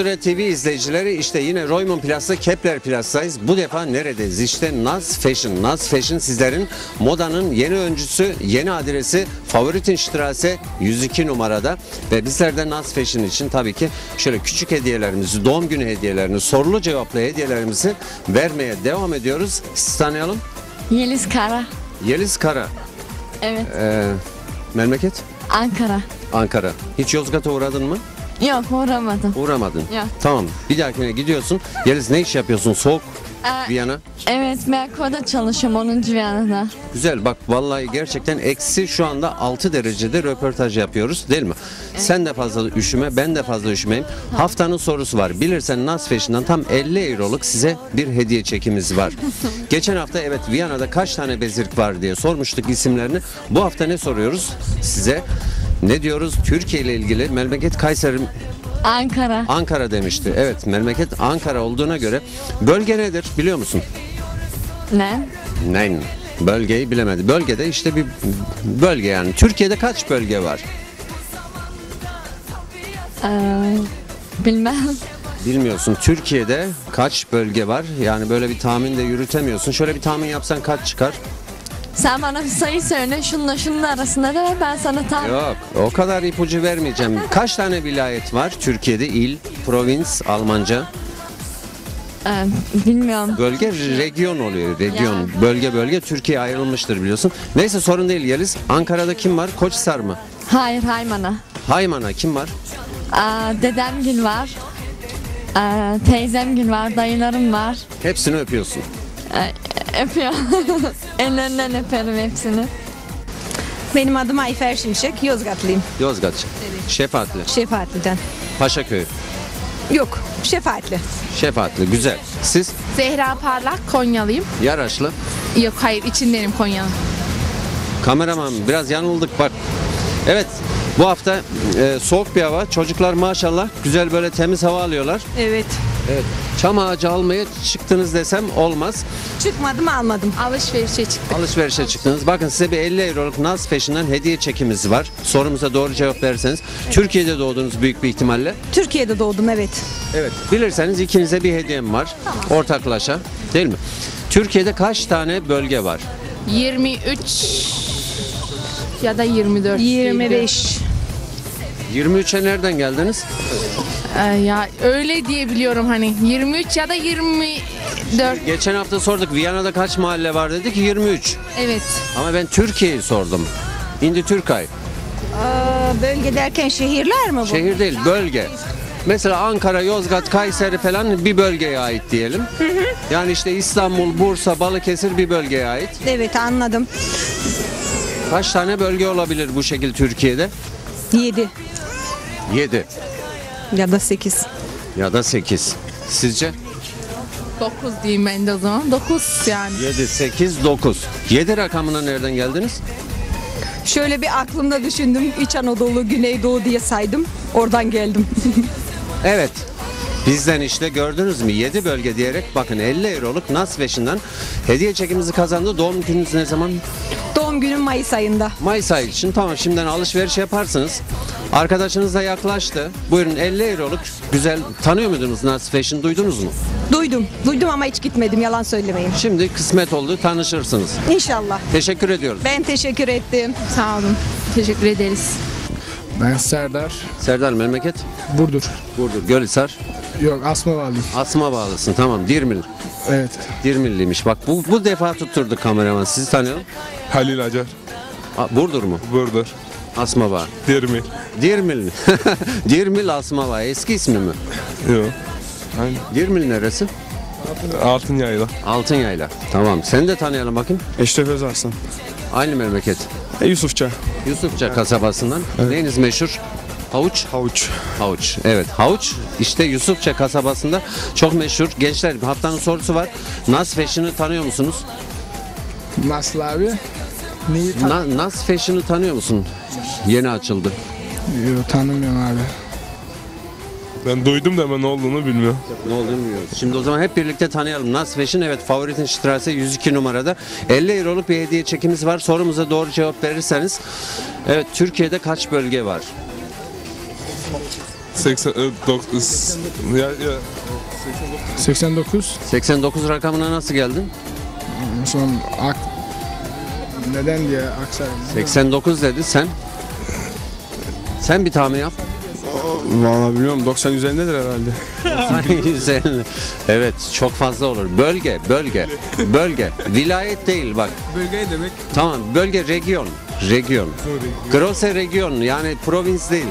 Avusturya TV izleyicileri işte yine Roymon Plus'ta Kepler Plus'tayız. Bu defa neredeyiz? İşte Naz Fashion. Naz Fashion sizlerin modanın yeni öncüsü, yeni adresi Favoritenstrasse 102 numarada. Ve bizler de Naz Fashion için tabii ki şöyle küçük hediyelerimizi, doğum günü hediyelerini, sorulu cevaplı hediyelerimizi vermeye devam ediyoruz. Sizi tanıyalım. Yeliz Kara. Yeliz Kara. Evet. Ee, memleket? Ankara. Ankara. Hiç Yozgat'a uğradın mı? Yok uğramadım. Uğramadın. Yok. Tamam. Bir dahakine gidiyorsun. Yeliz ne iş yapıyorsun? Soğuk Ee, Viyana. evet Merko'da çalışıyorum 10. Viyana'da. Güzel bak vallahi gerçekten eksi şu anda 6 derecede röportaj yapıyoruz değil mi? Sen de fazla üşüme ben de fazla üşümeyim. Haftanın sorusu var. Bilirsen Nas Fashion'dan tam 50 euroluk size bir hediye çekimiz var. Geçen hafta evet Viyana'da kaç tane bezirk var diye sormuştuk isimlerini. Bu hafta ne soruyoruz size? Ne diyoruz? Türkiye ile ilgili memleket Kayseri Ankara. Ankara demişti. Evet memleket Ankara olduğuna göre bölge nedir biliyor musun? Ne? Nein. Bölgeyi bilemedi. Bölgede işte bir bölge yani. Türkiye'de kaç bölge var? Ee, bilmem. Bilmiyorsun. Türkiye'de kaç bölge var? Yani böyle bir tahmin de yürütemiyorsun. Şöyle bir tahmin yapsan kaç çıkar? Sen bana bir sayı söyle şununla şunun arasında da ben sana tam Yok. O kadar ipucu vermeyeceğim. Kaç tane vilayet var Türkiye'de? İl, provins, Almanca. Ee, bilmiyorum. Bölge region oluyor. Region. Bölge bölge Türkiye ayrılmıştır biliyorsun. Neyse sorun değil Yeliz. Ankara'da kim var? Koçhisar mı? Hayır Haymana. Hayman'a kim var? Ee, dedemgil var. Ee, teyzemgil var. Dayılarım var. Hepsini öpüyorsun. Ee, öpüyor. Ellerinden öperim hepsini. Benim adım Ayfer Şimşek, Yozgatlıyım. Yozgat. Şefaatli. Şefaatli'den. Paşaköy. Yok, Şefaatli. Şefaatli. Güzel. Siz Zehra Parlak Konyalıyım. Yaraşlı. Yok hayır içindenim Konya'nın. Kameraman biraz yanıldık bak. Evet. Bu hafta e, soğuk bir hava. Çocuklar maşallah güzel böyle temiz hava alıyorlar. Evet. Evet. Çam ağacı almaya çıktınız desem olmaz. Çıkmadım almadım. Alışverişe çıktık. Alışverişe çıktınız. Bakın size bir 50 euroluk Naz Fashion'dan hediye çekimiz var. Sorumuza doğru cevap verirseniz. Türkiye'de doğdunuz büyük bir ihtimalle. Türkiye'de doğdum evet. Evet. Bilirseniz ikinize bir hediyem var. Ortaklaşa. Değil mi? Türkiye'de kaç tane bölge var? 23 ya da 24. 25. 23'e nereden geldiniz? Ee, ya öyle diye biliyorum hani 23 ya da 24. Geçen hafta sorduk Viyana'da kaç mahalle var dedik 23. Evet. Ama ben Türkiye'yi sordum. Indi Türkay. Aa, bölge derken şehirler mi bu? Şehir değil bölge. Mesela Ankara, Yozgat, Kayseri falan bir bölgeye ait diyelim. Yani işte İstanbul, Bursa, Balıkesir bir bölgeye ait. Evet anladım. Kaç tane bölge olabilir bu şekil Türkiye'de? 7 7 ya da 8. ya da 8. Sizce? 9 diyeyim ben de o zaman. 9 yani. 7, 8, 9. 7 rakamına nereden geldiniz? Şöyle bir aklımda düşündüm. İç Anadolu, Güneydoğu diye saydım. Oradan geldim. Evet. Bizden işte gördünüz mü 7 bölge diyerek bakın 50 euroluk Nas Fashion'dan hediye çekimizi kazandı. Doğum gününüz ne zaman? Doğum günüm Mayıs ayında. Mayıs ayı için tamam şimdiden alışveriş yaparsınız. Arkadaşınız da yaklaştı. Buyurun 50 euroluk güzel tanıyor muydunuz Nas Fashion duydunuz mu? Duydum. Duydum ama hiç gitmedim yalan söylemeyin. Şimdi kısmet oldu tanışırsınız. İnşallah. Teşekkür ediyoruz. Ben teşekkür ettim. Sağ olun. Teşekkür ederiz. Ben Serdar. Serdar memleket? Burdur. Burdur, Gölhisar. Yok asma valiyim. Asma bağlısın tamam Dirmil. Evet. Dirmilliymiş. Bak bu, bu defa tutturduk kameraman. Sizi tanıyalım. Halil Acar, A, Burdur mu? Burdur, Asma Bağ. Dirmi. Dirmil mi? Dirmil Asma Bağ. Eski ismi mi? Yok. Aynen. Dirmil neresi? Altın Yayla. Altınyayla. Tamam. Seni de tanıyalım bakayım. Eşref Özarslan. Aynı memleket. E, Yusufça. Yusufça kasabasından. Neyiniz meşhur? Havuç. Havuç. Havuç. Evet havuç işte Yusufça kasabasında çok meşhur. Gençler haftanın sorusu var. Nas Fashion'ı tanıyor musunuz? Nasıl abi? Neyi tan- Na, Nas Fashion'ı tanıyor musun? Yeni açıldı. Yok tanımıyorum abi. Ben duydum da ama ne olduğunu bilmiyorum. Ne olduğunu bilmiyoruz. Şimdi o zaman hep birlikte tanıyalım. Nas Fashion evet Favoritin Strasse 102 numarada. 50 euroluk bir hediye çekimiz var. Sorumuza doğru cevap verirseniz. Evet Türkiye'de kaç bölge var? 80 e, dok- s- ya, ya 89. 89 rakamına nasıl geldin? Son ak neden diye aksayım. 89 dedi sen. Sen bir tahmin yap. Vallahi bilmiyorum 90 üzerindedir herhalde. 150. evet çok fazla olur. Bölge, bölge, bölge. Vilayet değil bak. Bölge ne demek? Tamam bölge region. Region. Grosse region yani provins değil.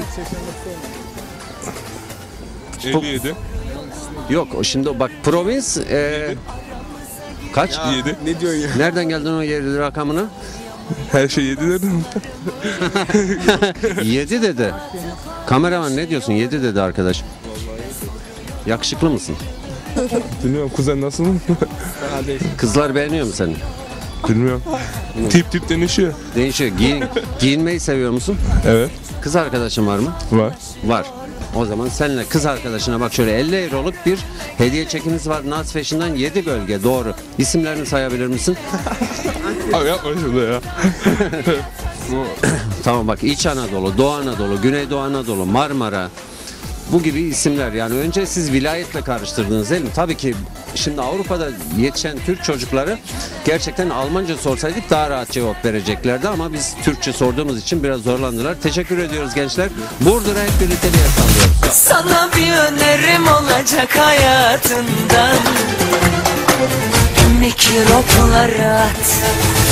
57 Yok o şimdi bak provins e, kaç? 7 Ne diyorsun ya? Nereden geldin o yeri rakamına? her şey 7 dedim. 7 dedi. Kameraman ne diyorsun? 7 dedi arkadaş. Yakışıklı mısın? Bilmiyorum kuzen nasıl? Kızlar beğeniyor mu seni? Bilmiyorum. Tip tip değişiyor. Değişiyor. Giyin, giyinmeyi seviyor musun? Evet Kız arkadaşın var mı? var. Var. O zaman seninle kız arkadaşına bak şöyle 50 euroluk bir hediye çekimiz var. Naz Fashion'dan 7 bölge doğru. İsimlerini sayabilir misin? Abi yapma şunu ya. Tamam bak İç Anadolu, Doğu Anadolu, Güneydoğu Anadolu, Marmara bu gibi isimler yani önce siz vilayetle karıştırdınız değil mi? Tabii ki şimdi Avrupa'da yetişen Türk çocukları gerçekten Almanca sorsaydık daha rahat cevap vereceklerdi ama biz Türkçe sorduğumuz için biraz zorlandılar. Teşekkür ediyoruz gençler. Burdur'a hep birlikte bir sallıyoruz. Sana bir önerim olacak hayatından Mikropları at